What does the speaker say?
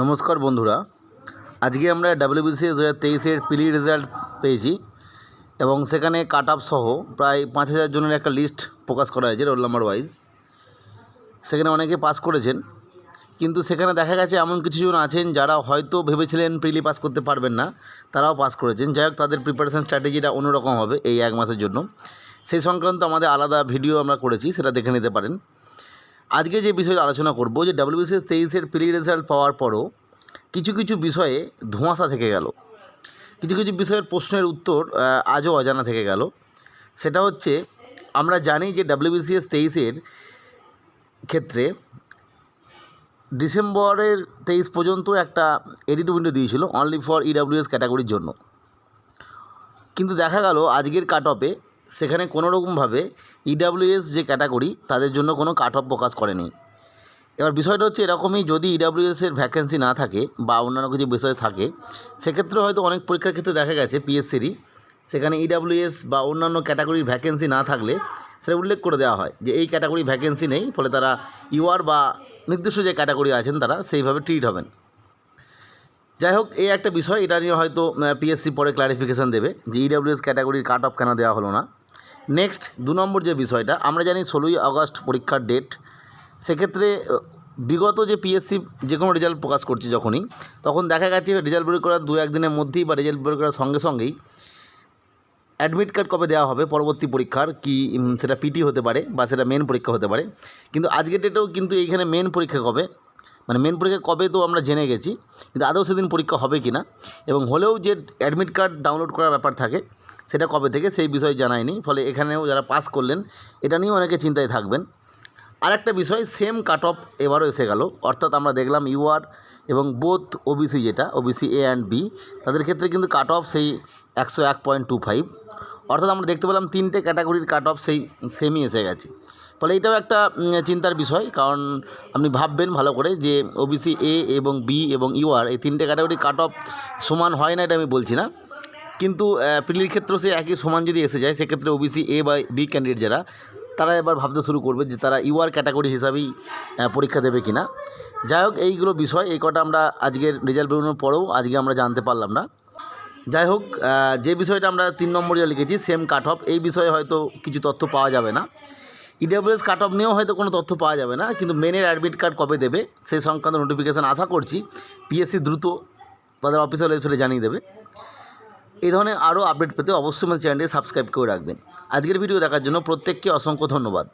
নমস্কার বন্ধুরা। আজকে আমরা ডাব্লিউবিসিএস দু হাজার তেইশের পিলি রেজাল্ট পেয়েছি এবং সেখানে কাট আপ সহ প্রায় পাঁচ হাজার জনের একটা লিস্ট প্রকাশ করা হয়েছে রোল নাম্বার ওয়াইজ সেখানে অনেকে পাস করেছেন, কিন্তু সেখানে দেখা গেছে এমন কিছু জন আছেন যারা হয়তো ভেবেছিলেন প্রিলি পাস করতে পারবেন না, তারাও পাস করেছেন। যাই হোক, তাদের প্রিপারেশান স্ট্র্যাটেজিটা অন্যরকম হবে এই এক মাসের জন্য। সেই সংক্রান্ত আমাদের আলাদা ভিডিও আমরা করেছি, সেটা দেখে নিতে পারেন। আজকে যে বিষয়ে আলোচনা করব, যে ডাব্লিউবিসিএস তেইশের প্রি রেজাল্ট পাওয়ার পরও কিছু কিছু বিষয়ে ধোঁয়াশা থেকে গেল। কিছু কিছু বিষয়ের প্রশ্নের উত্তর আজও অজানা থেকে গেল। সেটা হচ্ছে, আমরা জানি যে ডাব্লিউবিসিএস তেইশের ক্ষেত্রে ডিসেম্বরের তেইশ পর্যন্ত একটা এডিট উইন্ডো দিয়েছিল অনলি ফর ইডাব্লিউএস ক্যাটাগরির জন্য। কিন্তু দেখা গেল, আজকের কাট অফে সেখানে কোনো রকমভাবে ইডাব্লিউএস যে ক্যাটাগরি তাদের জন্য কোনো কাট অফ প্রকাশ করেনি। এবার বিষয়টা হচ্ছে এরকমই, যদি ইডাব্লিউএস এর ভ্যাকেন্সি না থাকে বা অন্যান্য কিছু বিষয় থাকে, সেক্ষেত্রে হয়তো অনেক পরীক্ষার ক্ষেত্রে দেখা গেছে পিএসসিরই সেখানে ইডাব্লিউএস বা অন্যান্য ক্যাটাগরির ভ্যাকেন্সি না থাকলে সেটা উল্লেখ করে দেওয়া হয় যে এই ক্যাটাগরি ভ্যাকেন্সি নেই, ফলে তারা ইউআর বা নির্দিষ্ট যে ক্যাটাগরি আছেন তারা সেইভাবে ট্রিট হবেন। যাই হোক, এই একটা বিষয়, এটা নিয়ে হয়তো পিএসসি পরে ক্লারিফিকেশান দেবে যে ইডাব্লিউএস ক্যাটাগরির কাট অফ কেন দেওয়া হলো না। নেক্সট দু নম্বর যে বিষয়টা, আমরা জানি ষোলোই আগস্ট পরীক্ষার ডেট সেক্ষেত্রে বিগত যে পিএসসি যে কোনো রেজাল্ট প্রকাশ করছে যখনই, তখন দেখা গেছে রেজাল্ট বের করার দু একদিনের মধ্যেই বা রেজাল্ট বের করার সঙ্গে সঙ্গেই অ্যাডমিট কার্ড কবে দেওয়া হবে, পরবর্তী পরীক্ষার কি সেটা পিটি হতে পারে বা সেটা মেন পরীক্ষা হতে পারে। কিন্তু আজকের ডেটেও কিন্তু এইখানে মেন পরীক্ষা কবে মানে মেন পরীক্ষা কবে তো আমরা জেনে গেছি, কিন্তু আদৌ সেদিন পরীক্ষা হবে কি না এবং হলেও যে অ্যাডমিট কার্ড ডাউনলোড করার ব্যাপার থাকে সেটা কবে থেকে সেই বিষয়ে জানায়নি, ফলে এখানেও যারা পাস করলেন, এটা নিয়েও অনেকে চিন্তায় থাকবেন। আরেকটা বিষয় সেম কাট অফ এবারও এসে গেল। অর্থাৎ আমরা দেখলাম ইউআর এবং বোথ ওবিসি যেটা ওবিসি এ অ্যান্ড বি তাদের ক্ষেত্রে কিন্তু কাট অফ সেই একশো এক পয়েন্ট টু ফাইভ। অর্থাৎ আমরা দেখতে পেলাম তিনটে ক্যাটাগরির কাট অফ সেই সেমই এসে গেছে। ফলে এটাও একটা চিন্তার বিষয়, কারণ আপনি ভাববেন ভালো করে যে ওবিসি এ এবং বি এবং ইউআর এই তিনটে ক্যাটাগরি কাট অফ সমান হয় না এটা আমি বলছি না। কিন্তু পিলির ক্ষেত্রেও সে একই সমান যদি এসে যায়, সেক্ষেত্রে ওবিসি এ বা বি ক্যান্ডিডেট যারা, তারা এবার ভাবতে শুরু করবে যে তারা ইউআর ক্যাটাগরি হিসাবেই পরীক্ষা দেবে কিনা। যাই হোক, এইগুলো বিষয়, এই কটা আমরা আজকের রেজাল্ট বেরোনোর পরেও আজকে আমরা জানতে পারলাম না। যাই হোক যে বিষয়টা আমরা তিন নম্বরে লিখেছি সেম কাট অফ এই বিষয়ে হয়তো কিছু তথ্য পাওয়া যাবে না। ইডাব্লিউএস কাট অফ নিয়েও হয়তো কোনো তথ্য পাওয়া যাবে না, কিন্তু মেনের অ্যাডমিট কার্ড কবে দেবে, সেই সংক্রান্ত নোটিফিকেশান আশা করছি পিএসসি দ্রুত তাদের অফিসিয়াল ওয়েবসাইটে জানিয়ে দেবে। এই ধরনের আরও আপডেট পেতে অবশ্যই আমাদের চ্যানেলটি সাবস্ক্রাইব করে রাখবেন। আজকের ভিডিও দেখার জন্য প্রত্যেককে অসংখ্য ধন্যবাদ।